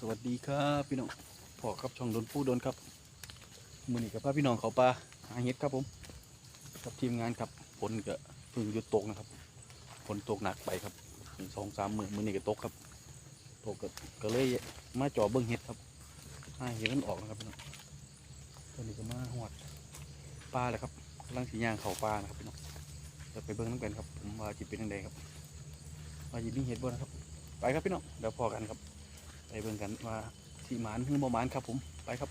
สวัสดีครับพี่น้องพอครับช่องโดนผู้โดนครับมือนี้กับพาพี่น้องเขาปลาหาเห็ดครับผม กับทีมงานครับฝนก็เพิ่งหยุดตกนะครับฝนตกหนักไปครับสองสามมือมือนี้ก็ตกครับตกก็ก็เลยมาจ่อเบิ้งเห็ดครับหาเห็ดมันออกนะครับพี่น้องตอนนี้ก็มาหอดปลาเลยครับกำลังสีย่างเขาปลานะครับพี่น้องจะไปเบิ้งน้ำกันครับผมว่าจะเป็นยังไงครับว่าจะมีเห็ดบ่นะครับ ไปครับพี่น้องเดี๋ยวพอกันครับ ไปเบิ่งกันว่าที่หมานหรือบ่หมานครับ ผมไปครับ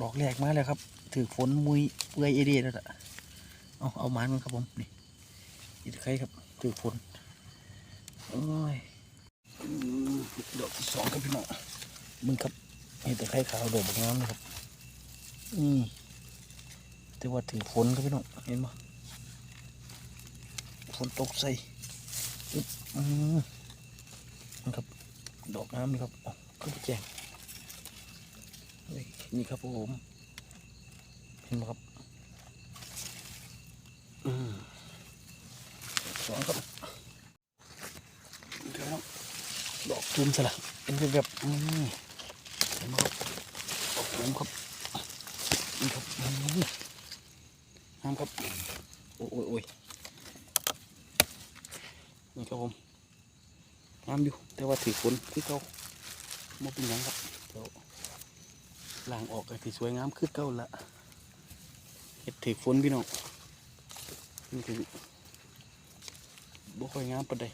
ดอกแรกมาแล้วครับ ถือฝนมุยเปื่อยเอเดียแล้วล่ะเอาเอาหมานมันครับผมนี่อีกใครครับถือฝนโอ้ยดอกที่สองครับพี่น้องมึงครับเห็นแต่ไข่ขาวดอกบางน้ำนะครับนี่แต่ว่าถือฝนครับพี่น้องเห็นไหมฝนตกใส่อืม นะครับ ดอกน้ำนี่ครับอ๋อก็ไปแจงเฮ้ยนี่ครับผมเห็นไหมครับอืมสองครับเดี๋ยวนะดอกตูมสละเป็นแบบๆอืมเห็นไหมครับดอกตูมครับนี่ครับน้ำครับโอ้ยโอ้ยนี่ครับผม งามอยู่ แต่ว่าถือฝนคือเก่าบ่เป็นยังครับเดี๋ยวล้างออกก็ถือสวยงามคือเก่าละเห็ดถือฝนพี่น้องนี่คือบ่ค่อยงามปานใด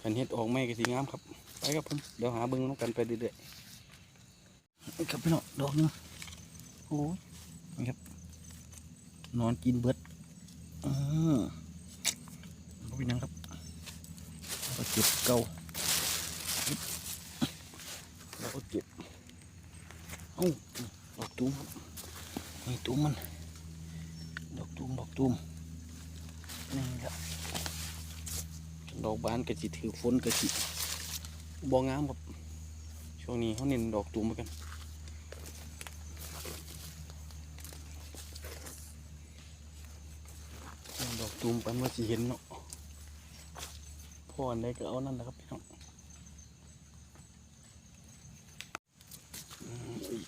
ขันเห็ดออกไม่ก็สิงามครับ ไปครับผมเดี๋ยวหาเบิ่งน้ำกันไปเรื่อยๆครับพี่น้องดอกนึงโอ้ยนี่ครับ นอนกินเบิดอือบ่เป็นยังครับ เก็บเก่าแล้วก็เก็บเอ้าดอกตูมนี่ตูมมันดอกตูมดอกตูมนี่ครับดอกบานกระจิถือฝนกระจิบองามครับช่วงนี้เขาเน้นดอกตูมเหมือนกันดอกตูมปันว่าจะเห็นเนาะ พ่ออันใดก็เอานั่นแหละครับพี่น้องอืมอีก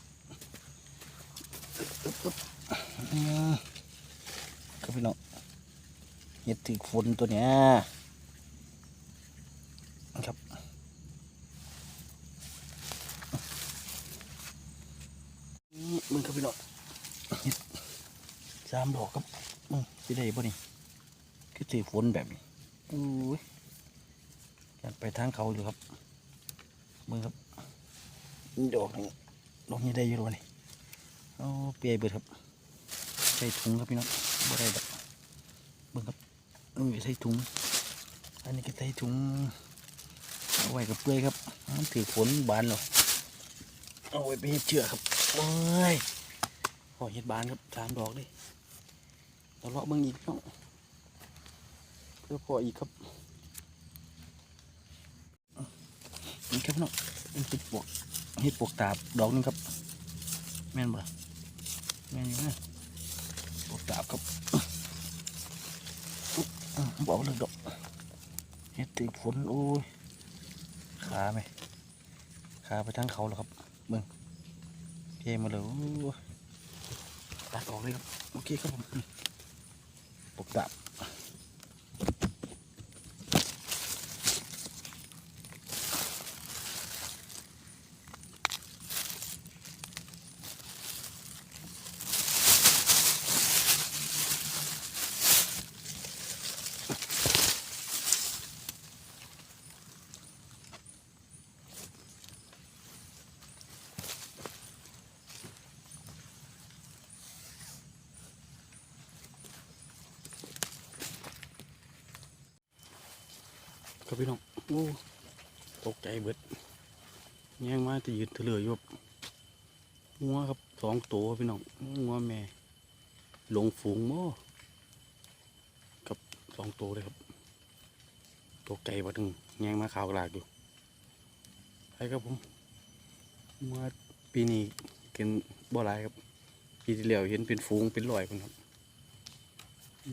อึ๊บอึ๊บอืมครับพี่น้องเห็ดถือฝนตัวเนี้ยนะครับนี่มึงครับพี่น้องเห็ดสามดอกครับมึงสิได้ป่ะนี่คือถือฝนแบบนี้อุ้ย กันไปทางเขาอยู่ครับมึงครับดอกนี้ดอกนี้ได้อยี่หรอนี่เอาเปียเบิดครับใส่ถุงครับพี่น้องบ่ได้ดอกมึงครับเออใส่ถุง อันนี้ก็ใส่ถุงเอาไว้กับเปื่อยครับมันถือฝนบานหรอกเอาไว้ไปเฮ็ดเชือกครับโอ้ยพอเฮ็ดบานครับสามดอกเลยเราเลาะเบิ่งอีกพี่น้องเพื่อพออีกครับ นี่ครับพี่น้องเป็นเห็ดปวกเห็ดปวกตาบดอกนึงครับ แม่นบ่ล่ะแม่นอยู่นะปวกตาบครับบอกเลยดอกเห็ดติดฝนโอ้ยขาไหมขาไปทางเขาแล้วครับเบิ่งเทมาเลยตัดออกเลยครับโอเคครับผมอืมปวกตาบ ครับพี่น้องโอ้ตกใจเบิดแย่งมาจะยืนเถลืออยู่ครับงัวครับสองตัวพี่น้องงัวแม่ลงฝูงโม่กับสองตัวเลยครับตกใจบัดนึงแย่งมาขาวกลากอยู่ไปครับผมมาปีนี้กินบ่หลายครับปีที่แล้วเห็นเป็นฝูงเป็นลอยคนครับ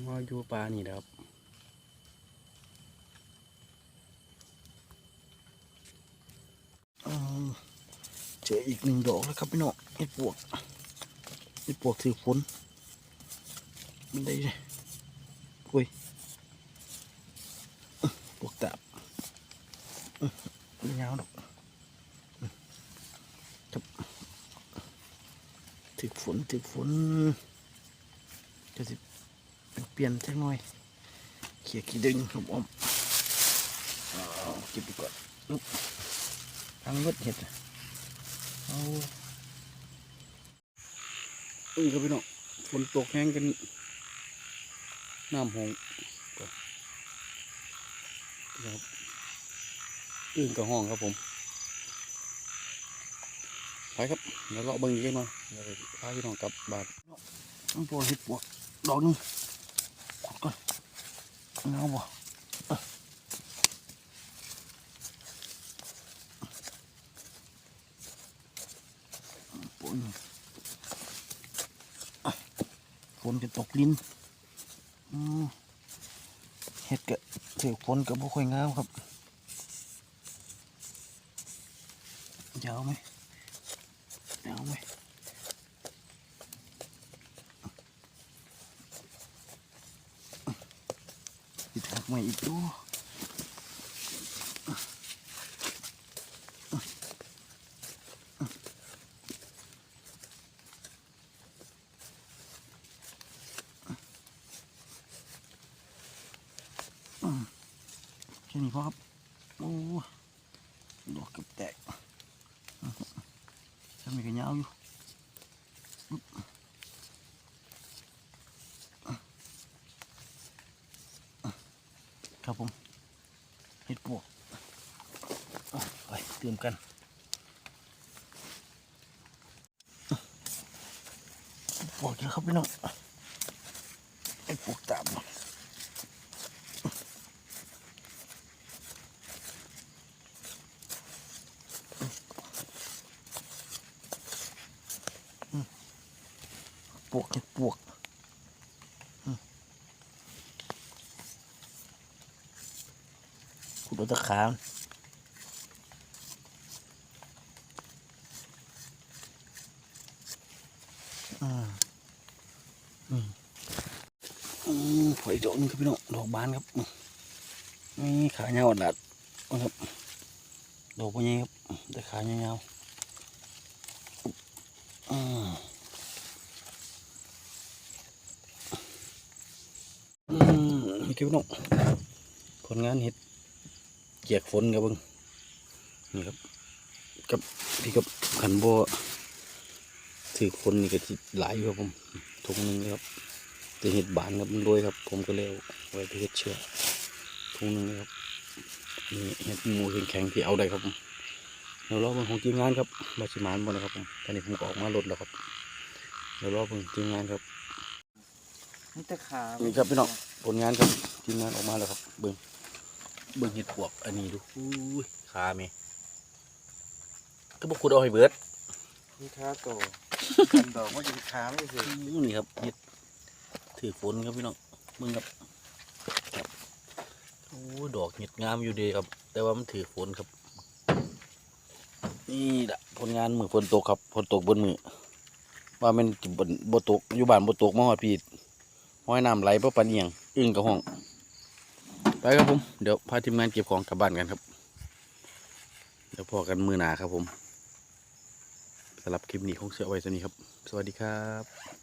มาอยู่ปลานี่แหละครับ เจออีกหนึ่งดอกแล้วครับพี่น้องเห็ดปวกเห็ดปวกถือฝนมันได้เลยอุ้ยปวกตับไม่ยาวดอกครับถือฝนถือฝนจะสิเป็นเปลี่ยนจังหน่อยเขี่ยขี้ดึงครับผมเอาเก็บดีกว่าอึ๊บทางเวดเห็ด เอาอึ้งครับพี่น้องฝนตกแห้งกันน้ำหงครับอึ้งกับห้องครับผมไปครับเดี๋ยวเราะเบิ่งอีกหน่อยเดี๋ยวพาพี่น้องกลับบ้านน้องปวดห็ดปวกดอกนึงขุดก่อนเอาบ่เอ้อปวดนี่อะ ฝนจะตกลิ้นเห็ดกะถือฝนกับบ่ค่อยงามครับยาวไหมยาวไหมติดหักใหม่อีกดูแค่ นี้พอครับโอ้ดอกเกับแตกทำมีกันยาวอยู่ครับผมเห็ดปวกไปเตรียมกันปวกแล้วครับพี่น้องเห็ดปวกตามมาปวกเห็ดปวกอืมขุ ดเอาตะขามอืมอืมหอยดอกนึงครับพี่น้องดอกบานครับนี่ขาเงาอัดลัดนะครับดอกพวกนี้ครับแต่ขาเงาอืมอืมนี่คือพี่น้องผลงานเห็ด เกียกฝนครับเบิ้งนี่ครับกับพี่กับขันโบถือคนนี่ก็สิหลายอยู่ครับผมถุงหนึ่งเลยครับแต่เห็ดบานครับมันรวยครับ ผมก็เลยเอาไว้ไปเห็ดเชือกถุงหนึ่งเลยครับนี่เห็ดหมูแข็งๆที่เอาได้ครับผมเดี๋ยวรอเบิ่งของทีมงานครับมาชิมานบ่นะครับผมตอนนี้ผมก็ออกมารถแล้วครับเดี๋ยวรอเบิ่งทีมงานครับนี่ตะขานี่ครับพี่น้องผลงานครับทีมงานออกมาแล้วครับเบิ้ง เบิ้งเห็ดปวกอันนี้ดูอุ้ยขาเมก็บอกขุดเอาให้เบิดนี่ขาโตกันดอกว่าจะขาไม่สิอู้นี่ครับเห็ดถือฝนครับพี่น้องเบิ้งครับครับโอ้ดอกเห็ดงามอยู่ดีครับ แต่ว่ามันถือฝนครับ นี่แหละผลงานมือฝนตกครับฝนตกบนมือว่ามันจิบนบตกอยู่บ้านบตกมาหอดพีดห้อยน้ำไหลเพราะปันเอียงอึ้งกับห้อง ไปครับผม เดี๋ยวพาทีมงานเก็บของกลับบ้านกันครับ เดี๋ยวพอกันมือหนาครับผมสำหรับคลิปนี้คงเสียไว้สนี้ครับ สวัสดีครับ